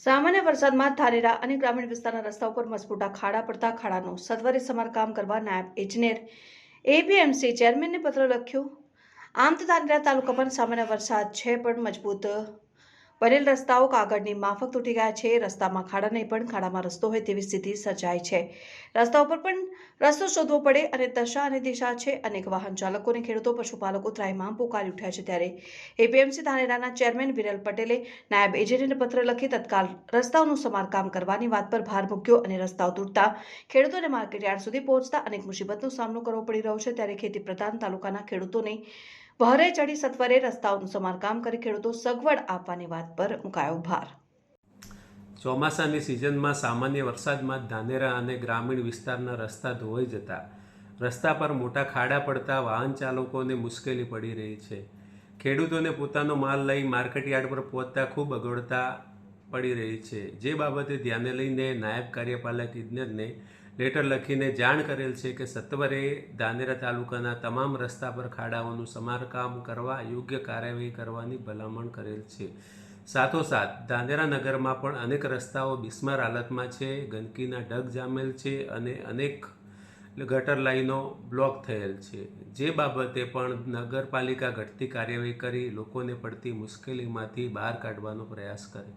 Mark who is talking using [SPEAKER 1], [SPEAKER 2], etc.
[SPEAKER 1] સામાન્ય વરસાદમાં ધારેરા અને ગ્રામીણ વિસ્તારના રસ્તા ઉપર મજબૂટા ખાડા પડતા ખાડાનું સત્વરે સમારકામ કરવા નાયબ ઇજનેર એપીએમસી ચેરમેનને પત્ર લખ્યો. આમ તો ધાનેરા તાલુકામાં સામાન્ય વરસાદ છે, પણ મજબૂત બનેલ રસ્તાઓ કાગળની માફક તૂટી ગયા છે. રસ્તામાં ખાડા નહીં પણ ખાડામાં રસ્તો હોય તેવી સ્થિતિ સર્જાય છે. રસ્તા ઉપર પણ રસ્તો શોધવો પડે અને દશા અને દિશા છે. અનેક વાહન ચાલકો અને ખેડૂતો, પશુપાલકો ત્રાયમાં પોકારી ઉઠ્યા છે ત્યારે. એપીએમસી ધાનેરાના ચેરમેન વિરલ પટેલે નાયબ એજન્ટને પત્ર લખી તત્કાલ રસ્તાઓનું સમારકામ કરવાની વાત પર ભાર મૂક્યો અને રસ્તાઓ તૂટતા ખેડૂતોને માર્કેટયાર્ડ સુધી પહોંચતા અનેક મુસીબતનો સામનો કરવો પડી રહ્યો છે. ત્યારે ખેતી પ્રધાન તાલુકાના ખેડૂતોને વહરે ચડી સત્વરે રસ્તાઓનું સમારકામ કરી ખેડૂતો સગવડ આપવાની વાત પર મુકાયો ભાર.
[SPEAKER 2] ચોમાસાની સિઝનમાં સામાન્ય વરસાદમાં ધાનેરા અને ગ્રામીણ વિસ્તારના રસ્તા ધોવાઈ જતા રસ્તા પર મોટા ખાડા પડતા વાહન ચાલકોને મુશ્કેલી પડી રહી છે. ખેડૂતોને પોતાનો માલ લઈ માર્કેટયાર્ડ પર પહોંચતા ખૂબ અગવડતા પડી રહી છે. જે બાબતે ધ્યાને લઈને નાયબ કાર્યપાલક ઇજનેરને લેટર લખીને જાણ કરેલ છે કે સત્વરે દાનેરા તાલુકાના તમામ રસ્તા પર ખાડાઓનું સમારકામ કરવા યોગ્ય કાર્યવાહી કરવાની ભલામણ કરેલ છે. સાથોસાથ ધાનેરા નગરમાં પણ અનેક રસ્તાઓ બિસ્માર હાલતમાં છે, ગંદકીના ઢગ જામેલ છે અને અનેક ગટર લાઈનો બ્લોક થયેલ છે. જે બાબતે પણ નગરપાલિકા ઘટતી કાર્યવાહી કરી, લોકોને પડતી મુશ્કેલીમાંથી બહાર કાઢવાનો પ્રયાસ કરે.